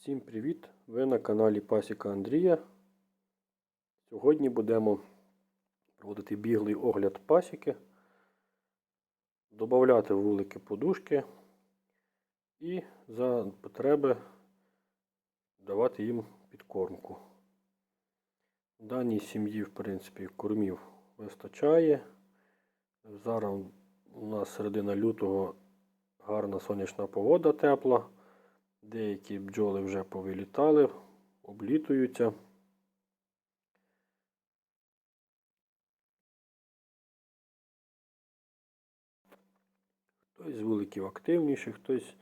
Всім привіт! Ви на каналі Пасіка Андрія. Сьогодні будемо проводити біглий огляд пасіки, додати вулики подушки і за потреби давати їм підкормку. Даній сім'ї, в принципі, кормів вистачає. Зараз у нас середина лютого гарна сонячна погода тепла. Деякі бджоли вже повилітали, облітуються. Хтось з вуликів активніший, хтось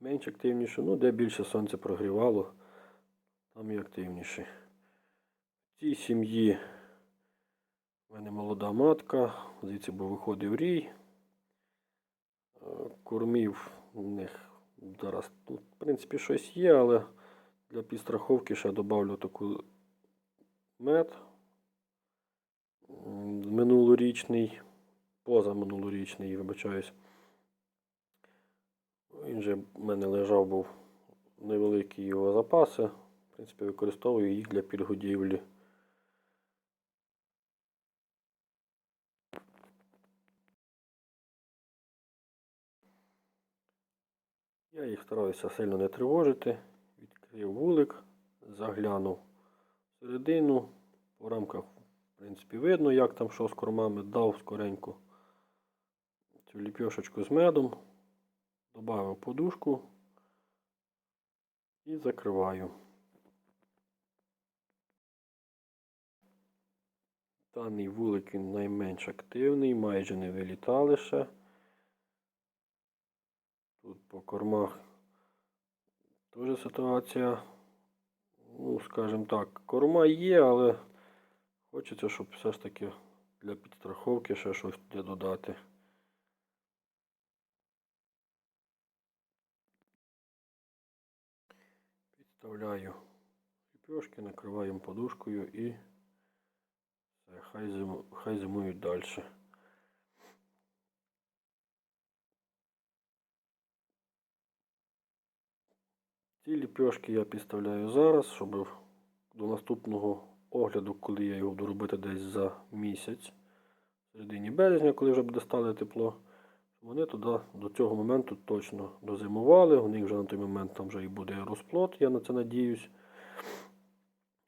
менш активніший. Ну, де більше сонце прогрівало, там і активніше. В цій сім'ї в мене молода матка, звідси був виходив рій. Е, Кормів у них зараз тут, в принципі, щось є, але для підстраховки ще додавлю таку мед минулорічний, позаминулорічний, вибачаюсь. Він же в мене лежав був невеликі його запаси. В принципі, використовую їх для підгодівлі. Я їх стараюся сильно не тривожити. Відкрив вулик, заглянув всередину. По рамках, в принципі, видно, як там що з кормами, дав скоренько цю ліпьошечку з медом, додав подушку і закриваю. Даний вулик він найменш активний, майже не вилітали ще. Тут по кормах теж ситуація, ну, скажімо так, корма є, але хочеться, щоб все ж таки для підстраховки ще щось додати. Підставляю ліпешки, накриваємо подушкою і хай зимують далі. Ці ліпешки я підставляю зараз, щоб до наступного огляду, коли я його буду робити десь за місяць, в середині березня, коли вже буде стане тепло, вони туди до цього моменту точно дозимували. У них вже на той момент там вже і буде розплод, я на це надіюсь,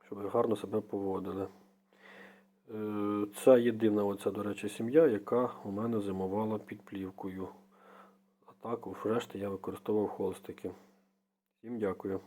щоб гарно себе поводили. Це єдина, оця, до речі, сім'я, яка у мене зимувала під плівкою. А так, у я використовував холстики. Всім дякую.